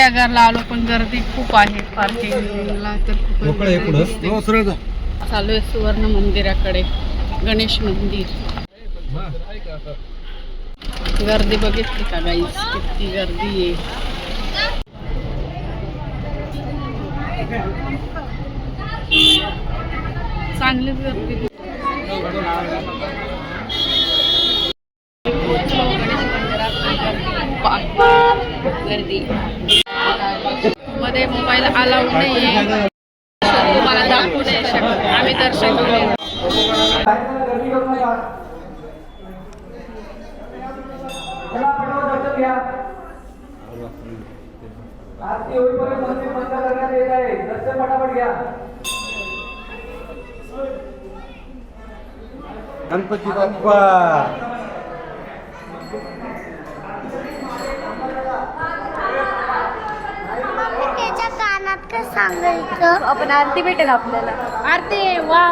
घरला आलो पण गर्दी खूप आहे पार्किंगला तर दिसते. हो चालू आहे सुवर्ण मंदिराकडे गणेश मंदिर गर्दी बघितली का गाईस किती गर्दी आहे चांगलीच गर्दी. पोहोचलो गणेश मंदिरात गर्दी खूप आहे. गर्दी. मध्ये मोबाईल अलाउड नाही तुम्हाला दाखवू नाही शकत. आम्ही दर्शन आरती होईपर्यंत मंदिर बंद करण्यात येत आहे दर्शन घ्या गणपती बाप्पा. सांगायचं. आपण आरती भेटेल आपल्याला. आरती वा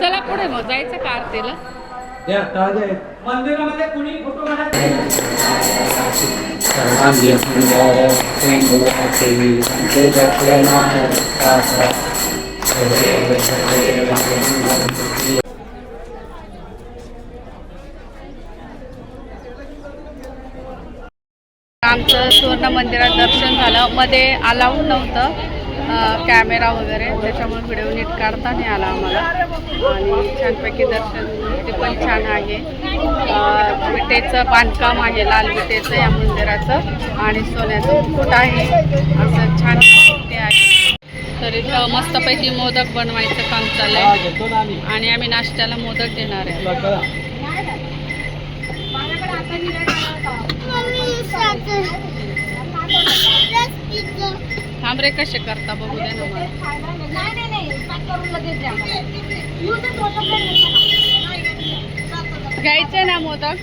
चला पुढे मग जायचं का आरतीला? या ताजे आहेत. मंदिरामध्ये कुणी फोटो काढायचे आमचं सुवर्ण मंदिरात दर्शन झालं मध्ये अलाउड नव्हतं कॅमेरा वगैरे त्याच्यामुळे व्हिडिओ नीट काढता नाही आला आम्हाला. आणि छानपैकी दर्शन ते पण छान आहे. विटेचं बांधकाम आहे लाल विटेचं या मंदिराचं आणि सोन्याचं मुकुट आहे. असं छान ते आहे. तर इथं मस्तपैकी मोदक बनवायचं काम हा, ना आम्ही. आणि आम्ही नाश्त्याला मोदक देणार आहे. चला, कसे करता बघू दे ना मला. घ्यायचे ना मोदक?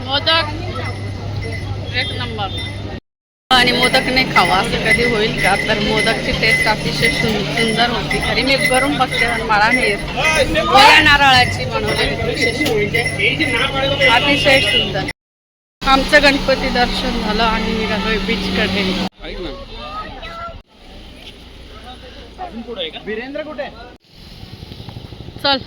मोदक एक नंबर आणि मोदक नाही खावा असं कधी होईल का? तर मोदकची टेस्ट अतिशय सुं- सुंदर होती. खरी मी करून बघते पण मला नाही येत ओल्या नारळाची बनवलेली म्हणजे अतिशय सुंदर. आमचं गणपती दर्शन झालं आणि निघालोय बीचकडे. ऐक ना. वीरेंद्र कुठे? चल.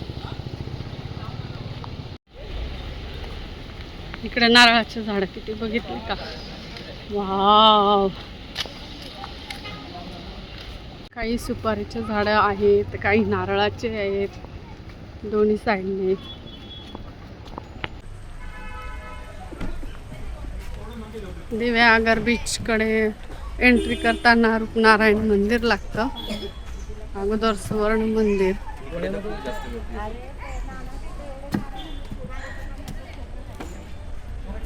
इकडे नारळाचे झाड किती बघितले का? वाव. काही सुपारीचे झाडं आहेत काही नारळाचे आहेत दोन्ही साईडने. दिव्यागर बीचकडे एंट्री करताना रूपनारायण मंदिर लागतं. अगोदर सुवर्ण मंदिर.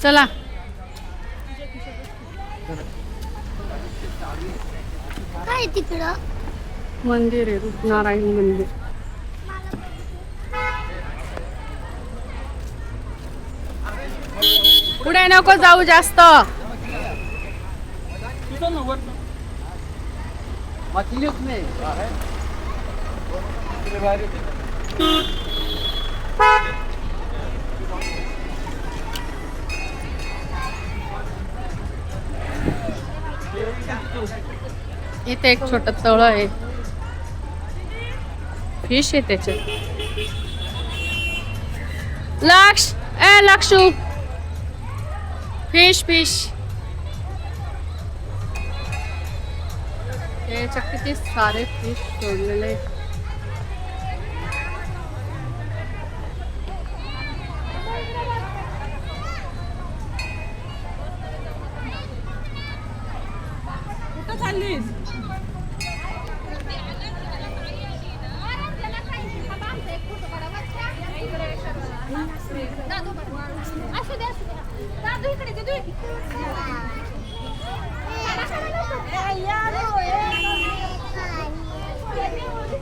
चला. काय तिकडं? मंदिर आहे रूपनारायण मंदिर. पुढे नको जाऊ जास्त. इथे एक छोट तळ आहे. फिश आहे त्याच्यात लक्ष ए लक्षू फिश फिश याच्यात किती सारे फिश सोडलेले आहेत.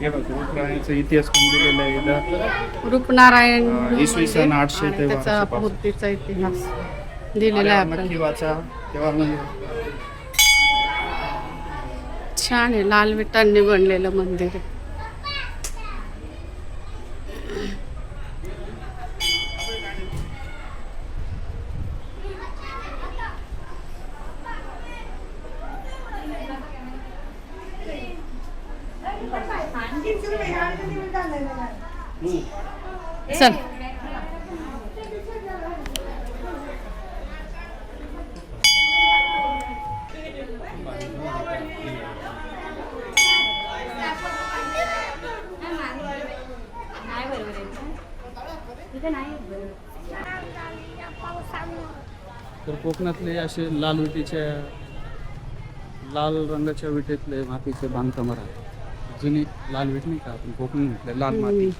हा बघ इतिहास पण दिलेला आहे इथं. रूपनारायण अं, इसवी सन मंदिर आठशे आणि त्याचा मूर्तीचा इतिहास दिलेला आहे नक्की आपण वाचा तेव्हा म्हणजे छान आहे लाल विटांनी बनलेलं मंदिर आहे चल तर कोकणातले असे लाल विटेच्या लाल रंगाच्या विटेतले मातीचे बांधकाम राहतात. जुनी लाल विट नाही का? आपण कोकणी म्हटलं लाल माती.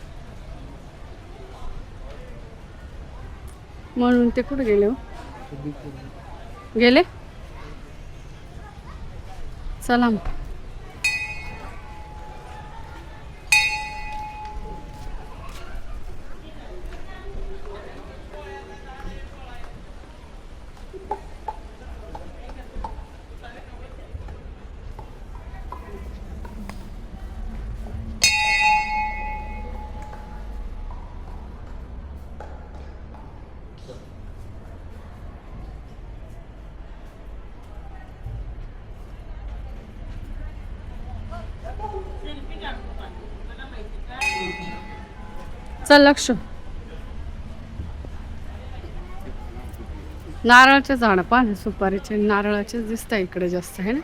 म्हणून ते कुठे गेले हो? गेले? चला चल लक्ष. नारळाचे झाड पान सुपारीचे. नारळाचे दिसत इकडे जास्त आहे ना?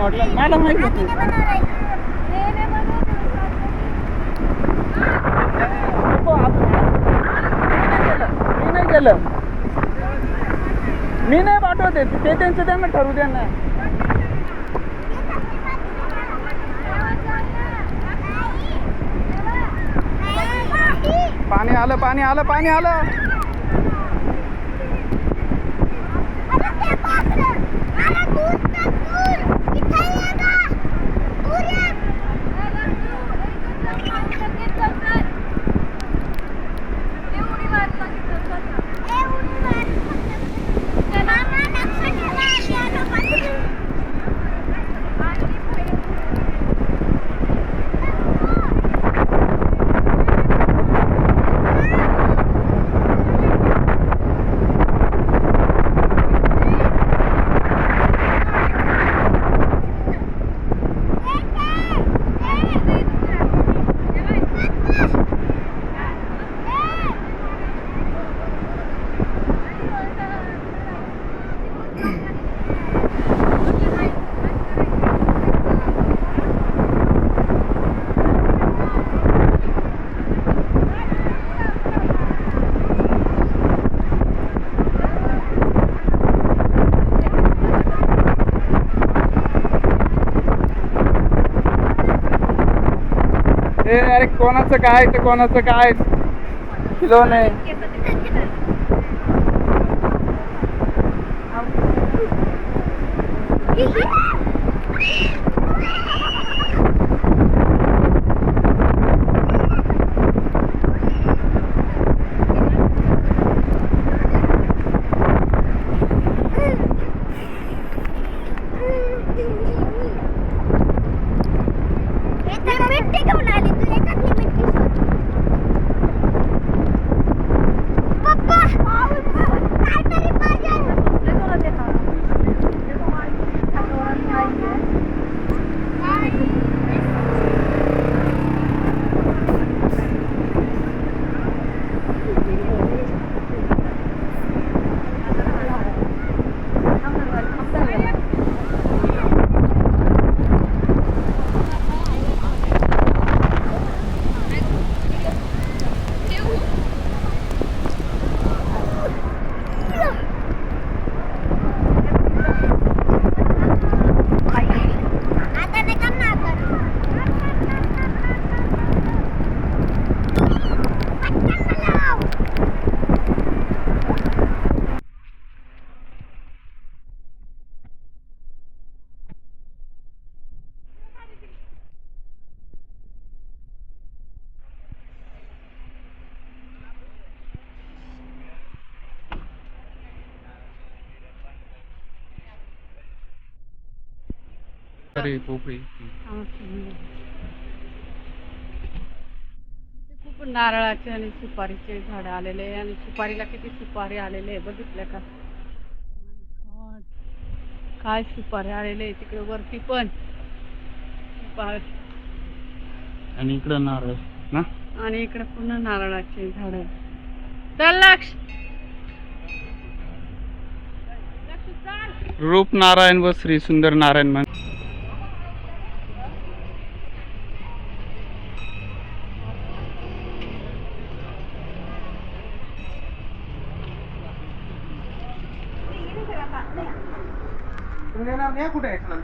मी नाही केलं. मी नाही पाठवते. ते त्यांचं त्यांना ठरवू द्या ना. पाणी आलं पाणी आलं पाणी आलं. ए अरे कोणाचं काय? तर कोणाचं काय? किलो नाही Yeah. अरे पोपळी खूप नारळाचे आणि सुपारीचे झाड आलेले आहे आणि सुपारीला किती सुपारी आलेले आहे बघितलं का. काय सुपारी आलेले आहे तिकडे वरती पण. सुपारी आणि इकडं नारळ ना? आणि इकडे पुन्हा नारळाचे झाड चल लक्ष. रूप नारायण व श्री सुंदर नारायण मन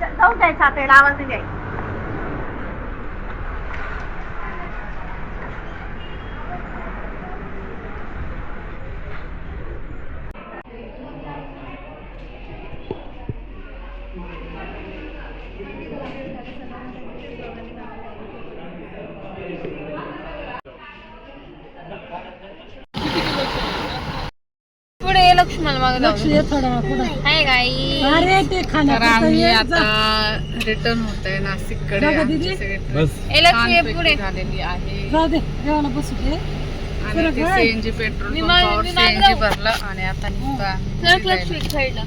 जाऊन जायचं आता याला आवाज नाही द्यायचा पुढे ये लक्ष्मण माग हाय गाई तर आम्ही आता रिटर्न होत आहे ए लक्ष्मी ये छानपैकी पुढे. झालेली आहे. आणि ते सीएनजी पेट्रोल मी मा- पंपावर मी मागं सीएनजी जाऊ. भरलं आणि आता निघतो आम्ही चल फिरायला. लक्ष्मी साईडला